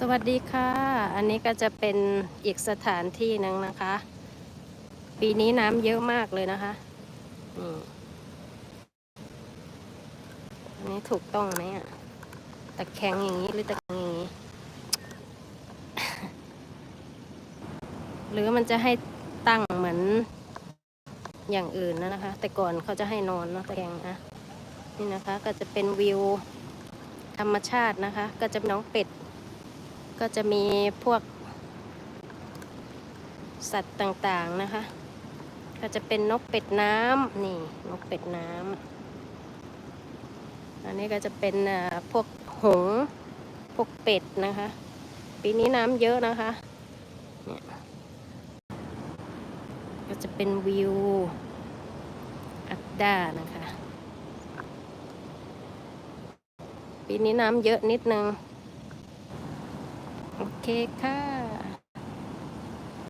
สวัสดีค่ะ อันนี้ก็จะเป็นอีกสถานที่หนึ่งนะคะ ปีนี้น้ำเยอะมากเลยนะคะอันนี้ถูกต้องไหมอะตะแคงอย่างนี้หรือตะแคงอย่างนี้ หรือมันจะให้ตั้งเหมือนอย่างอื่นนะนะคะ แต่ก่อนเขาจะให้นอนเนาะตะแคงอะนี่นะคะ ก็จะเป็นวิวธรรมชาตินะคะ ก็จะมีน้องเป็ด ก็จะมีพวก สัตว์ต่างๆนะคะ ก็จะเป็นนกเป็ดน้ำนี่นกเป็ดน้ำอันนี้ก็จะเป็นพวกหงส์พวกเป็ดนะคะ ปีนี้น้ำเยอะนะคะเนี่ยก็จะเป็นวิวอัดดานะคะ ปีนี้น้ำเยอะนิดนึง โอเคค่ะ